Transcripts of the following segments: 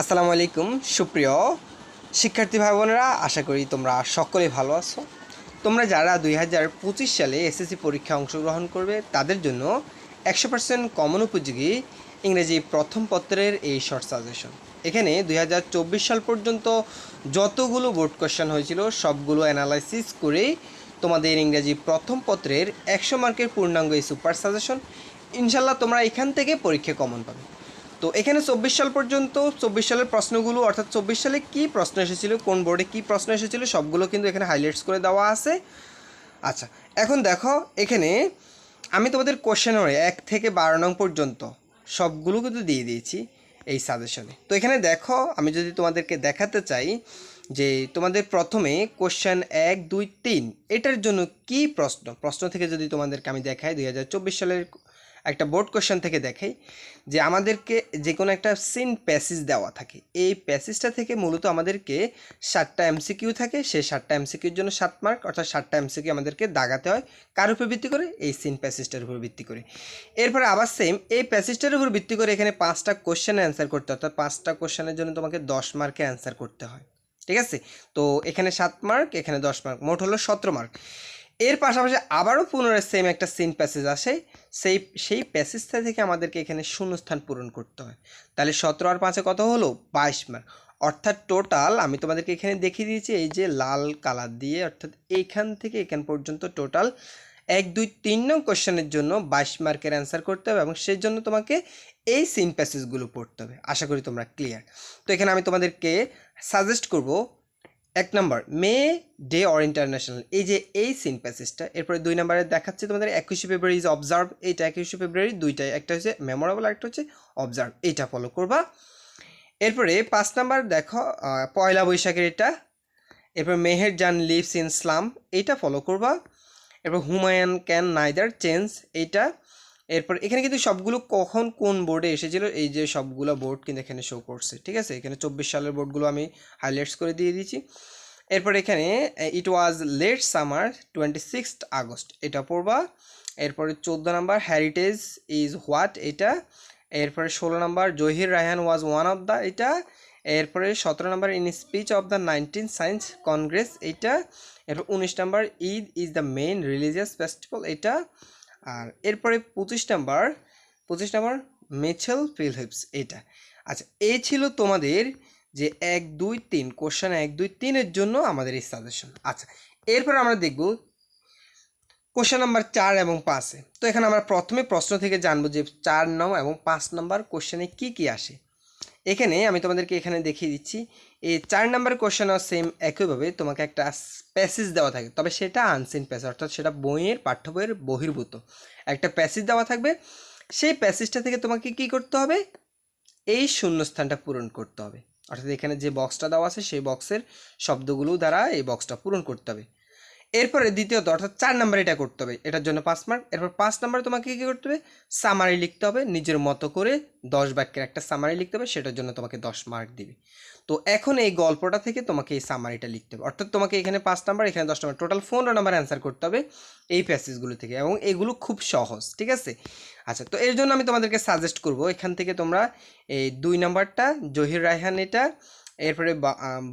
আসসালামু আলাইকুম, সুপ্রিয় শিক্ষার্থী ভাই বোনেরা আশা করি তোমরা সকলে ভালো আছো। তোমরা যারা দুই হাজার পঁচিশ সালে এসএসসি পরীক্ষায় অংশগ্রহণ করবে, তাদের জন্য একশো পার্সেন্ট কমন উপযোগী ইংরেজি প্রথম পত্রের এই শর্ট সাজেশন এখানে দুই হাজার চব্বিশ সাল পর্যন্ত যতগুলো বোর্ড কোশ্চেন হয়েছিল, সবগুলো অ্যানালাইসিস করে তোমাদের ইংরেজি প্রথম পত্রের একশো মার্কের পূর্ণাঙ্গ এই সুপার সাজেশন ইনশাল্লাহ তোমরা এখান থেকে পরীক্ষা কমন পাবে। তো এখানে চব্বিশ সাল পর্যন্ত চব্বিশ সালের প্রশ্নগুলো, অর্থাৎ চব্বিশ সালে কি প্রশ্ন এসেছিল, কোন বোর্ডে কি প্রশ্ন এসেছিল, সবগুলো কিন্তু এখানে হাইলাইটস করে দেওয়া আছে। আচ্ছা এখন দেখো, এখানে আমি তোমাদের কোশ্চেনের এক থেকে বারো নং পর্যন্ত সবগুলো কিন্তু দিয়ে দিয়েছি এই সাজেশনে তো এখানে দেখো, আমি যদি তোমাদেরকে দেখাতে চাই যে তোমাদের প্রথমে কোশ্চেন এক, দুই, তিন, এটার জন্য কি প্রশ্ন? প্রশ্ন থেকে যদি তোমাদেরকে আমি দেখাই, দুই হাজার চব্বিশ সালের একটা বোর্ড কোশ্চেন থেকে দেখাই যে আমাদেরকে যে কোনো একটা সিন প্যাসেজ দেওয়া থাকে। এই প্যাসেজটা থেকে মূলত আমাদেরকে ষাটটা এমসিকিউ থাকে। সেই ষাটটা এমসিকিউর জন্য ষাট মার্ক অর্থাৎ ষাটটা এমসিকিউ আমাদেরকে দাগাতে হয়। কার উপর ভিত্তি করে? এই সিন প্যাসেজটার উপর ভিত্তি করে। এরপরে আবার সেম এই প্যাসেজটার উপর ভিত্তি করে এখানে পাঁচটা কোশ্চেনে অ্যান্সার করতে হয়। অর্থাৎ পাঁচটা কোশ্চেনের জন্য তোমাকে দশ মার্কে অ্যান্সার করতে হয়। ঠিক আছে? তো এখানে সাত মার্ক এখানে দশ মার্ক মোট হলো সতেরো মার্ক এর পাশাপাশি আবারও পুনরায় সেম একটা সিন প্যাসেজ আসে। সেই সেই প্যাসেজটা থেকে আমাদেরকে এখানে শূন্যস্থান পূরণ করতে হয়। তাহলে সতেরো আর পাঁচে কত হলো? বাইশ মার্ক অর্থাৎ টোটাল আমি তোমাদেরকে এখানে দেখিয়ে দিয়েছি, এই যে লাল কালার দিয়ে, অর্থাৎ এইখান থেকে এখান পর্যন্ত টোটাল এক, দুই, তিন নং কোশ্চেনের জন্য বাইশ মার্কের অ্যান্সার করতে হবে এবং সেই জন্য তোমাকে এই সিন প্যাসেজগুলো পড়তে হবে। আশা করি তোমরা ক্লিয়ার তো এখানে আমি তোমাদেরকে সাজেস্ট করব এক নম্বর, মে ডে অর ইন্টারন্যাশনাল। এই যে এই সিন প্যাসেজটা এরপরে দুই নম্বরে দেখাচ্ছে তোমাদের একুশে ফেব্রুয়ারি ইজ অবজার্ভ এইটা একুশে ফেব্রুয়ারি দুইটাই একটা হচ্ছে মেমোরেবল একটা হচ্ছে অবজার্ভ এইটা ফলো করবা। এরপরে পাঁচ নাম্বার দেখো পয়লা বৈশাখের এটা, এরপর Meher Jaan lives in slum এইটা ফলো করবা। এরপর হুমায়ুন ক্যান নাইদার চেঞ্জ এইটা। এরপর এখানে কিন্তু সবগুলো কখন কোন বোর্ডে এসেছিল? এই যে সবগুলো বোর্ড কিন্তু এখানে শো করছে, ঠিক আছে? এখানে চব্বিশ সালের বোর্ডগুলো আমি হাইলাইটস করে দিয়ে দিয়েছি। এরপর এখানে it was late summer twenty sixth August, এটা পড়বা। এরপরে চোদ্দ নাম্বার হ্যারিটেজ ইজ হোয়াট এটা। এরপরে ষোলো number, Zahir Raihan was one of the এটা। এরপরে সতেরো number in speech of the nineteen science congress এটা। এরপর উনিশ number Eid is the main religious festival এটা। আর এরপরে পঁচিশ নাম্বার পঁচিশ নাম্বার মিচেল ফিলহিপস এটা। আচ্ছা এ ছিল তোমাদের যে এক, দুই, তিন কোশ্চেন এক, দুই, তিনের জন্য আমাদের এই সাজেশন আচ্ছা এরপর আমরা দেখব কোশ্চেন নাম্বার চার এবং পাঁচে। তো এখানে আমরা প্রথমে প্রশ্ন থেকে জানব যে চার নং এবং পাঁচ নম্বর কোশ্চেনে কি কি আসে। এখানে আমি তোমাদেরকে এখানে দেখিয়ে দিচ্ছি এই চার নাম্বার কোশ্চেনও সেম একইভাবে তোমাকে একটা প্যাসেজ দেওয়া থাকে। তবে সেটা আনসিন প্যাসেজ অর্থাৎ সেটা বইয়ের, পাঠ্য বইয়ের বহির্ভূত। একটা প্যাসেজ দেওয়া থাকবে, সেই প্যাসেজটা থেকে তোমাকে কি করতে হবে? এই শূন্যস্থানটা পূরণ করতে হবে। অর্থাৎ এখানে যে বক্সটা দেওয়া আছে, সেই বক্সের শব্দগুলো দ্বারা এই বক্সটা পূরণ করতে হবে। এরপরে দ্বিতীয়ত, অর্থাৎ চার নাম্বার এটা করতে হবে। এটার জন্য পাঁচ মার্ক এরপর পাঁচ নাম্বারে তোমাকে কী করতে হবে? সামারি লিখতে হবে। নিজের মতো করে দশ বাক্যের একটা সামারি লিখতে হবে। সেটার জন্য তোমাকে দশ মার্ক দিবে। তো এখন এই গল্পটা থেকে তোমাকে এই সামারিটা লিখতে হবে। অর্থাৎ তোমাকে এখানে পাঁচ নাম্বার, এখানে দশ নাম্বার টোটাল পনেরো নাম্বার অ্যান্সার করতে হবে এই প্যাসেজগুলো থেকে। এবং এগুলো খুব সহজ, ঠিক আছে? আচ্ছা তো এর জন্য আমি তোমাদেরকে সাজেস্ট করব, এখান থেকে তোমরা এই দুই নাম্বারটা, জহির রায়হান এটা, এরপরে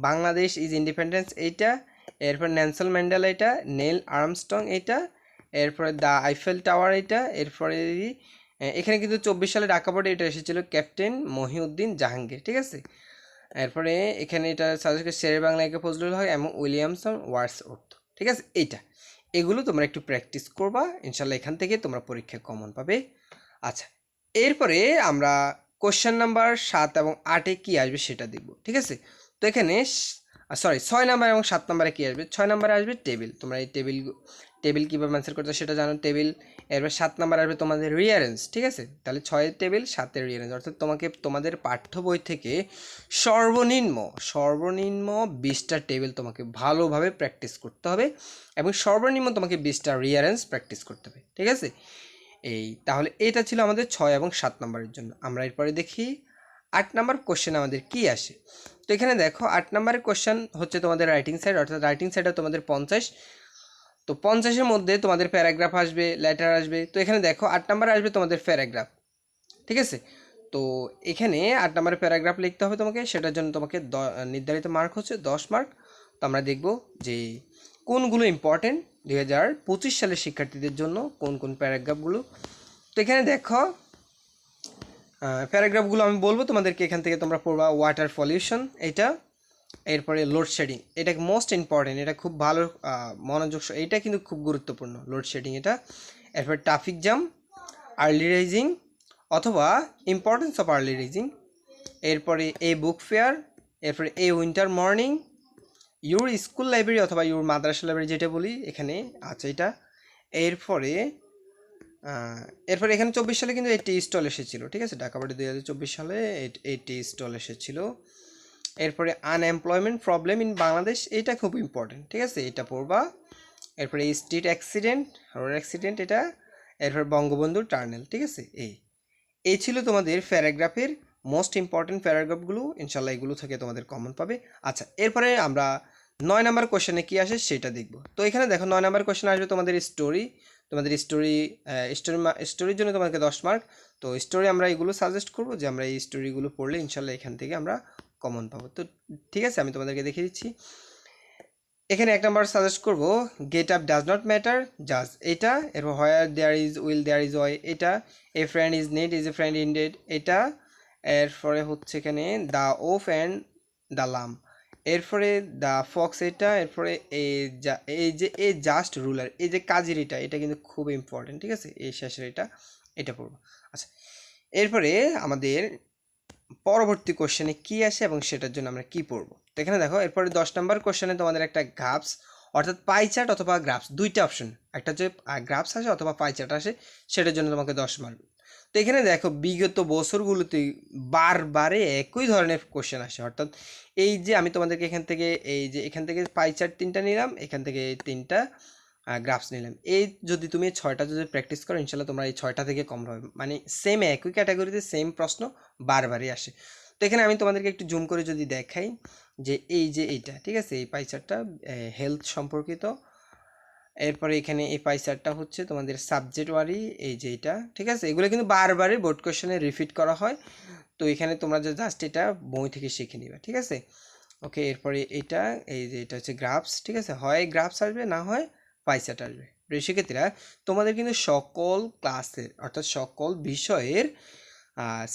বাংলাদেশ ইজ ইন্ডিপেন্ডেন্স এইটা এরপর ন্যানসেল ম্যান্ডেলা এটা, নেল আর্মস্টং এটা, এরপরে দ্য আইফেল টাওয়ার এটা, এরপরে এখানে কিন্তু চব্বিশ সালে ঢাকা এটা এসেছিল ক্যাপ্টেন মহিউদ্দিন জাহাঙ্গীর, ঠিক আছে? এরপরে এখানে এটা সাজেস্ট শেরের বাংলা একে ফজলুল হক এবং উইলিয়ামসন ওয়ার্ডস অর্থ ঠিক আছে? এইটা। এগুলো তোমরা একটু প্র্যাকটিস করবা ইনশাল্লাহ এখান থেকে তোমরা পরীক্ষায় কমন পাবে। আচ্ছা এরপরে আমরা কোশ্চেন নাম্বার সাত এবং আটে কি আসবে সেটা দেখব, ঠিক আছে? তো এখানে সরি ছয় নাম্বার এবং সাত নাম্বারে কী আসবে? ছয় নাম্বারে আসবে টেবিল তোমরা এই টেবিল টেবিল কীভাবে অ্যান্সার করতে সেটা জানো। টেবিল এরপর সাত নাম্বার আসবে তোমাদের রিয়ারেন্স ঠিক আছে? তাহলে ছয়ের টেবিল সাতের রিয়ারেন্স অর্থাৎ তোমাকে তোমাদের পাঠ্য বই থেকে সর্বনিম্ন সর্বনিম্ন বিশটা টেবিল তোমাকে ভালোভাবে প্র্যাকটিস করতে হবে এবং সর্বনিম্ন তোমাকে বিশটা রিয়ারেন্স প্র্যাকটিস করতে হবে, ঠিক আছে? এই, তাহলে এটা ছিল আমাদের ছয় এবং সাত নম্বরের জন্য। আমরা এরপরে দেখি আট নাম্বার কোশ্চেন আমাদের কি আসে? তো এখানে দেখো, আট নাম্বারের কোশ্চেন হচ্ছে তোমাদের রাইটিং সাইড অর্থাৎ রাইটিং সাইডে তোমাদের পঞ্চাশ। তো পঞ্চাশের মধ্যে তোমাদের প্যারাগ্রাফ আসবে লেটার আসবে। তো এখানে দেখো, আট নাম্বার আসবে তোমাদের প্যারাগ্রাফ ঠিক আছে? তো এখানে আট নম্বরের প্যারাগ্রাফ লিখতে হবে তোমাকে, সেটার জন্য তোমাকে নির্ধারিত মার্ক হচ্ছে দশ মার্ক তো আমরা দেখব যে কোনগুলো ইম্পর্টেন্ট দুই হাজার পঁচিশ সালের শিক্ষার্থীদের জন্য, কোন কোন প্যারাগ্রাফগুলো তো এখানে দেখো প্যারাগ্রাফগুলো আমি বলব, তোমাদেরকে এখান থেকে তোমরা পড়বা ওয়াটার পলিউশন এটা এরপরে লোডশেডিং এটা মোস্ট ইম্পর্টেন্ট এটা খুব ভালো মনোযোগ এটা কিন্তু খুব গুরুত্বপূর্ণ লোডশেডিং এটা। এরপরে ট্রাফিক জ্যাম আর্লি রাইজিং অথবা ইম্পর্টেন্স অফ আর্লি রাইজিং এরপরে এ বুক ফেয়ার এরপরে a winter morning your school library অথবা ইউর মাদ্রাসা লাইব্রেরি যেটা বলি, এখানে আছে এটা। এরপরে এরপরে এখানে চব্বিশ সালে কিন্তু এইটি স্টল এসেছিল, ঠিক আছে? ঢাকা বাড়ি দুই হাজার চব্বিশ সালে এইটি স্টল এসেছিল। এরপরে আনএমপ্লয়মেন্ট প্রবলেম ইন বাংলাদেশ এটা খুব ইম্পর্টেন্ট ঠিক আছে? এটা পড়বা। এরপরে স্ট্রিট অ্যাক্সিডেন্ট রোড অ্যাক্সিডেন্ট এটা। এরপর বঙ্গবন্ধু টার্নেল ঠিক আছে? এই। এই ছিল তোমাদের প্যারাগ্রাফের মোস্ট ইম্পর্টেন্ট প্যারাগ্রাফগুলো ইনশাল্লাহ এগুলো থেকে তোমাদের কমন পাবে। আচ্ছা এরপরে আমরা নয় নাম্বার কোশ্চেনে কী আসে সেটা দেখব। তো এখানে দেখো, নয় নাম্বার কোশ্চেন আসবে তোমাদের স্টোরি তোমাদের স্টোরি স্টোরি স্টোরির জন্য তোমাদেরকে দশ মার্ক তো স্টোরি আমরা এগুলো সাজেস্ট করব যে আমরা এই স্টোরিগুলো পড়লে ইনশাল্লাহ এখান থেকে আমরা কমন পাবো। তো ঠিক আছে, আমি তোমাদেরকে দেখে দিচ্ছি। এখানে এক নাম্বার সাজেস্ট করব get up does not matter জাজ এটা, এরপর where there is will there is way এটা a friend is need is a friend indeed এটা। এরপরে হচ্ছে এখানে দ্য ওফ অ্যান্ড দ্য লাম এরপরে দ্য ফক্স এটা, এরপরে এ যা এই যে, এ জাস্ট রুলার এই যে কাজের এটা এটা কিন্তু খুব ইম্পর্টেন্ট ঠিক আছে? এই শেষের এটা এটা পড়ব। আচ্ছা এরপরে আমাদের পরবর্তী কোশ্চেনে কি আসে এবং সেটার জন্য আমরা কি পড়ব? তো এখানে দেখো, এরপরে দশ নম্বর কোশ্চেনে তোমাদের একটা গ্রাফস অর্থাৎ পাই চার্ট অথবা গ্রাফস দুইটা অপশন একটা যে গ্রাফস আসে অথবা পাই চার্ট আসে, সেটার জন্য তোমাকে দশ মার্ক তো এখানে দেখো, বিগত বছরগুলোতে বারবারে একই ধরনের কোশ্চেন আসে। অর্থাৎ এই যে আমি তোমাদেরকে এখান থেকে, এই যে এখান থেকে পাই চার্ট তিনটা নিলাম, এখান থেকে তিনটা গ্রাফস নিলাম। এই যদি তুমি ছয়টা যদি প্র্যাকটিস করো ইনশাল্লাহ তোমরা এই ছয়টা থেকে কম হবে। মানে সেম একই ক্যাটাগরিতে সেম প্রশ্ন বারবারই আসে। তো এখানে আমি তোমাদেরকে একটু জুম করে যদি দেখাই যে এই যে এইটা, ঠিক আছে? এই পাইচারটা হেলথ সম্পর্কিত। এরপরে এখানে এই পাইচারটা হচ্ছে তোমাদের সাবজেক্ট ওয়ারি এই যে এটা, ঠিক আছে? এগুলো কিন্তু বারবারই বোর্ড কোশ্চেনে রিপিট করা হয়। তো এখানে তোমরা যে জাস্ট এটা বই থেকে শিখে নিবে, ঠিক আছে? ওকে এরপরে এটা, এই যে এটা হচ্ছে গ্রাফস ঠিক আছে? হয় গ্রাফস আসবে, না হয় পাইচার্ট আসবে। শিক্ষার্থীরা তোমাদের কিন্তু সকল ক্লাসের অর্থাৎ সকল বিষয়ের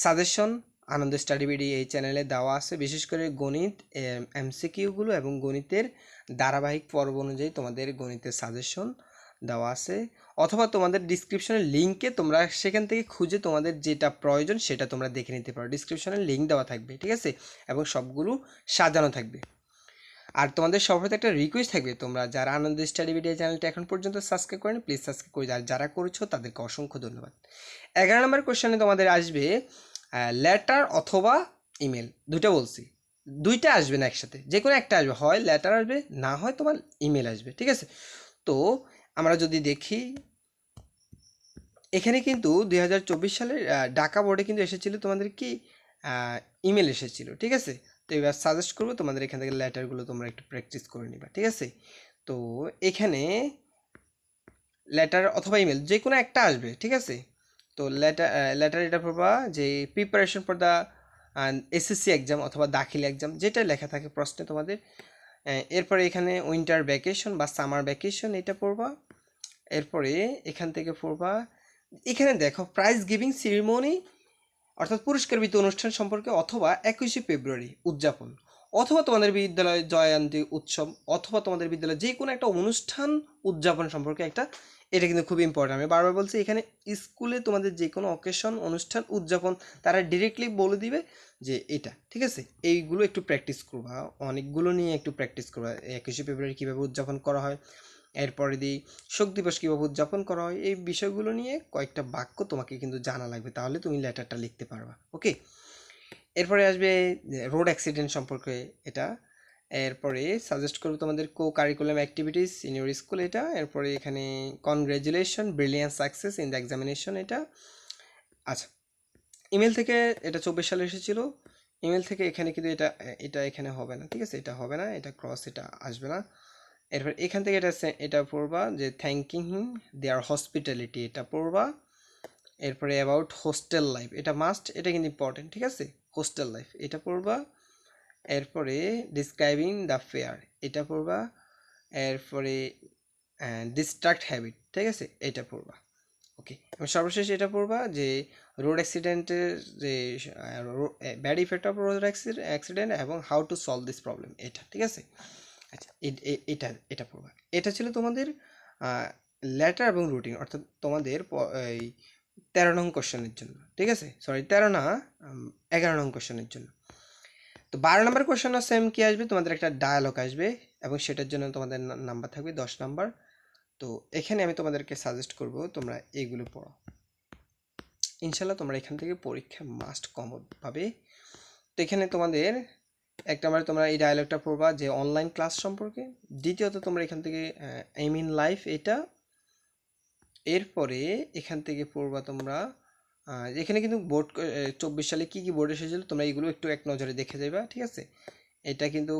সাজেশন আনন্দ স্টাডি বিডি এই চ্যানেলে দেওয়া আছে। বিশেষ করে গণিত এমসিকিউগুলো এবং গণিতের ধারাবাহিক পর্ব অনুযায়ী তোমাদের গণিতের সাজেশন দেওয়া আছে। অথবা তোমাদের ডিসক্রিপশনের লিঙ্কে তোমরা সেখান থেকে খুঁজে তোমাদের যেটা প্রয়োজন সেটা তোমরা দেখে নিতে পারো। ডিসক্রিপশনের লিঙ্ক দেওয়া থাকবে, ঠিক আছে? এবং সবগুলো সাজানো থাকবে। আর তোমাদের সবার একটা রিকোয়েস্ট থাকবে, তোমরা যারা আনন্দ স্টাডি ভিডিও চ্যানেলটা এখন পর্যন্ত সাবস্ক্রাইব করেন প্লিজ সাবস্ক্রাইব করে, আর যারা করেছ তাদেরকে অসংখ্য ধন্যবাদ। এগারো নম্বর কোশ্চেনে তোমাদের আসবে লেটার অথবা ইমেল দুইটা বলছি। দুইটা আসবে না একসাথে যে কোনো একটা আসবে। হয় লেটার আসবে, না হয় তোমার ইমেল আসবে, ঠিক আছে? তো আমরা যদি দেখি, এখানে কিন্তু দুই হাজার চব্বিশ সালের ঢাকা বোর্ডে কিন্তু এসেছিল তোমাদের কি ইমেল এসেছিল, ঠিক আছে? তো এবার সাজেস্ট করব তোমাদের এখান থেকে লেটারগুলো তোমরা একটু প্র্যাকটিস করে নিবা, ঠিক আছে? তো এখানে লেটার অথবা ইমেল যে কোনো একটা আসবে, ঠিক আছে? তো লেটার লেটার এটা পড়বা যে preparation for the SSC exam অথবা দাখিল এক্সাম যেটা লেখা থাকে প্রশ্নে তোমাদের। এরপরে এখানে উইন্টার ভ্যাকেশন বা সামার ভ্যাকেশন এটা পড়বা। এরপরে এখান থেকে পড়বা, এখানে দেখো প্রাইজ গিভিং সিরিমনি অর্থাৎ পুরস্কার বিতরণ অনুষ্ঠান সম্পর্কে অথবা একুশে ফেব্রুয়ারি উদযাপন। অথবা তোমাদের বিদ্যালয়ে জয়ন্তী উৎসব, অথবা তোমাদের বিদ্যালয়ে যে কোনো একটা অনুষ্ঠান উদযাপন সম্পর্কে একটা, এটা কিন্তু খুব ইম্পর্টেন্ট আমি বারবার বলছি, এখানে স্কুলে তোমাদের যে কোনো অকেশন অনুষ্ঠান উদযাপন, তারা ডিরেক্টলি বলে দিবে যে এটা, ঠিক আছে? এইগুলো একটু প্র্যাকটিস করবা, অনেকগুলো নিয়ে একটু প্র্যাকটিস করবা। একুশে ফেব্রুয়ারি কীভাবে উদযাপন করা হয়, এরপরে দিই শোক দিবস কীভাবে উদযাপন করা হয়, এই বিষয়গুলো নিয়ে কয়েকটা বাক্য তোমাকে কিন্তু জানা লাগবে, তাহলে তুমি লেটারটা লিখতে পারবা ওকে এরপরে আসবে রোড অ্যাক্সিডেন্ট সম্পর্কে এটা। এরপরে সাজেস্ট করব তোমাদের co curriculum activities in your school এটা। এরপরে এখানে congratulation brilliant success in the examination এটা। আচ্ছা ইমেল থেকে এটা চব্বিশ সালে এসেছিল। ইমেল থেকে এখানে কিন্তু এটা এটা এখানে হবে না, ঠিক আছে? এটা হবে না, এটা ক্রস এটা আসবে না। এরপর এখান থেকে এটা এটা পড়বা যে থ্যাঙ্কিং হিম দেয়ার হসপিটালিটি এটা পড়বা। এরপরে অ্যাবাউট হোস্টেল লাইফ এটা মাস্ট এটা কিন্তু ইম্পর্টেন্ট ঠিক আছে? হোস্টেল লাইফ এটা পড়বা, এরপরে ডিসক্রাইবিং দ্য ফেয়ার এটা পড়বা, এরপরে ডিস্ট্রাক্ট হ্যাবিট ঠিক আছে? এটা পড়বা ওকে এবং সর্বশেষ এটা পড়বা যে রোড অ্যাক্সিডেন্টের যে bad effect of road accident এবং how to solve this problem এটা, ঠিক আছে? আচ্ছা এটা এটা পড়বা। এটা ছিল তোমাদের লেটার এবং রুটিন অর্থাৎ তোমাদের এই তেরো নং কোশ্চেনের জন্য, ঠিক আছে? সরি তেরো না এগারো নং কোশ্চেনের জন্য। তো বারো নম্বর কোশ্চেনও সেম কি আসবে? তোমাদের একটা ডায়ালগ আসবে এবং সেটার জন্য তোমাদের নাম্বার থাকবে দশ নাম্বার। তো এখানে আমি তোমাদেরকে সাজেস্ট করব, তোমরা এগুলো পড়ো। ইনশাল্লাহ তোমরা এখান থেকে পরীক্ষা মাস্ট কমন পাবে তো এখানে তোমাদের এক নম্বরে তোমরা এই ডায়ালগটা পড়বা যে অনলাইন ক্লাস সম্পর্কে। দ্বিতীয়ত তোমরা এখান থেকে এম ইন লাইফ এটা এরপরে এখান থেকে পড়বা তোমরা এখানে কিন্তু বোর্ড চব্বিশ সালে কি কি বোর্ড এসেছিল, তোমরা এগুলো একটু এক নজরে দেখে যাইবা, ঠিক আছে? এটা কিন্তু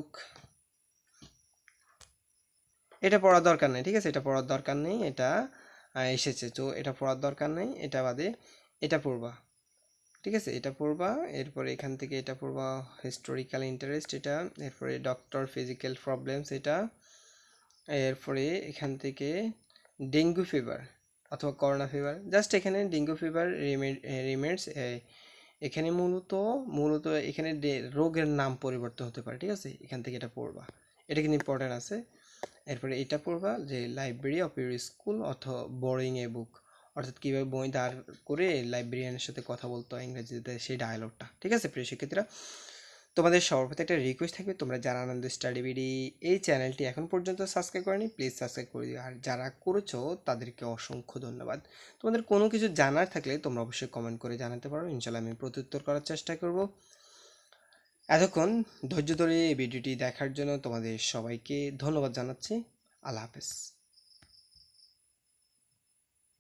এটা পড়ার দরকার নেই, ঠিক আছে? এটা পড়ার দরকার নেই, এটা এসেছে, তো এটা পড়ার দরকার নেই, এটা বাদে এটা পড়বা, ঠিক আছে? এটা পড়বা, এরপরে এখান থেকে এটা পড়বা হিস্টোরিক্যাল ইন্টারেস্ট এটা, এরপরে ডক্টর ফিজিক্যাল প্রবলেমস এটা, এরপরে এখান থেকে ডেঙ্গু ফিভার অথবা করোনা ফিভার জাস্ট এখানে ডেঙ্গু ফিভার রিমেডস এখানে মূলত মূলত এখানে রোগের নাম পরিবর্তন হতে পারে, ঠিক আছে? এখান থেকে এটা পড়বা। এটা কিন্তু ইম্পর্টেন্ট আছে। এরপরে এটা পড়বা যে লাইব্রেরি অফ ইউর স্কুল অথবা বোরিং এ বুক অর্থাৎ কীভাবে বই দাঁড় করে লাইব্রেরিয়ানের সাথে কথা বলতো ইংরেজিতে সেই ডায়ালগটা ঠিক আছে? প্রিয় শিক্ষার্থীরা তোমাদের প্রতি একটা রিকোয়েস্ট থাকবে, তোমরা যারা আনন্দ স্টাডি বিডি এই চ্যানেলটি এখন পর্যন্ত সাবস্ক্রাইব করেনি প্লিজ সাবস্ক্রাইব করে দিও। আর যারা করেছ, তাদেরকে অসংখ্য ধন্যবাদ। তোমাদের কোনো কিছু জানার থাকলে তোমরা অবশ্যই কমেন্ট করে জানাতে পারো। ইনশাল্লাহ আমি প্রত্যুত্তর করার চেষ্টা করব। এতক্ষণ ধৈর্য ধরে এই ভিডিওটি দেখার জন্য তোমাদের সবাইকে ধন্যবাদ জানাচ্ছি। আল্লাহ হাফেজ।